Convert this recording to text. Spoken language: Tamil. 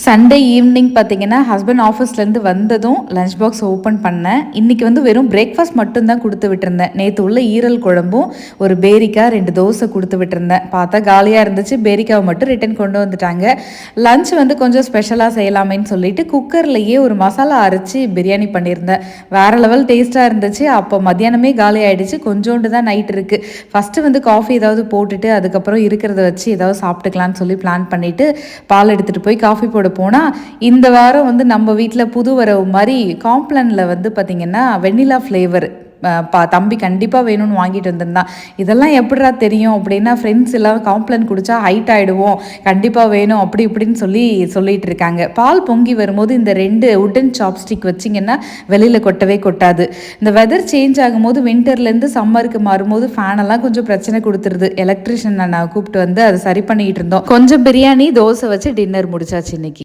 சண்டே ஈவினிங் பார்த்தீங்கன்னா ஹஸ்பண்ட் ஆஃபீஸ்லேருந்து வந்ததும் லஞ்ச் பாக்ஸ் ஓப்பன் பண்ணேன். இன்றைக்கி வந்து வெறும் பிரேக்ஃபாஸ்ட் மட்டும்தான் கொடுத்து விட்டுருந்தேன். நேற்று உள்ள ஈரல் குழம்பும் ஒரு பேரிக்காய் ரெண்டு தோசை கொடுத்து விட்டுருந்தேன். பார்த்தா காலியாக இருந்துச்சு பேரிக்காவை மட்டும் ரிட்டன் கொண்டு வந்துட்டாங்க. லஞ்ச் வந்து கொஞ்சம் ஸ்பெஷலாக செய்யலாமேன்னு சொல்லிட்டு குக்கர்லேயே ஒரு மசாலா அரைச்சி பிரியாணி பண்ணியிருந்தேன். வேறு லெவல் டேஸ்ட்டாக இருந்துச்சு. அப்போ மத்தியானமே காலி ஆகிடுச்சு கொஞ்சோண்டு தான் நைட் இருக்குது ஃபஸ்ட்டு வந்து காஃபி ஏதாவது போட்டுட்டு அதுக்கப்புறம் இருக்கிறத வச்சு ஏதாவது சாப்பிட்டுக்கலான்னு சொல்லி பிளான் பண்ணிவிட்டு பால் எடுத்துகிட்டு போய் காஃபி போட்டு போட போனால் இந்த வாரம் வந்து நம்ம வீட்டில் புது வரவு மாதிரி காம்ப்ளனில் வந்து பார்த்திங்கன்னா வெண்ணிலா ஃப்ளேவர் பா தம்பி கண்டிப்பாக வேணும்னு வாங்கிட்டு வந்திருந்தான் இதெல்லாம் எப்படிடா தெரியும்? அப்படின்னா ஃப்ரெண்ட்ஸ் எல்லாம் காம்ப்ளன் குடிச்சா ஹைட் ஆகிடுவோம் கண்டிப்பாக வேணும் அப்படி இப்படின்னு சொல்லி சொல்லிட்டு இருக்காங்க. பால் பொங்கி வரும்போது இந்த ரெண்டு உட்டன் சாப்ஸ்டிக் வச்சிங்கன்னா வெளியில் கொட்டவே கொட்டாது. இந்த வெதர் சேஞ்ச் ஆகும்போது வின்டர்லேருந்து சம்மருக்கு மாறும்போது ஃபேனெல்லாம் கொஞ்சம் பிரச்சனை கொடுத்துருது. எலக்ட்ரிஷியன் நான் கூப்பிட்டு வந்து அதை சரி பண்ணிக்கிட்டு இருந்தோம். கொஞ்சம் பிரியாணி தோசை வச்சு டின்னர் முடிச்சாச்சு இன்னைக்கு.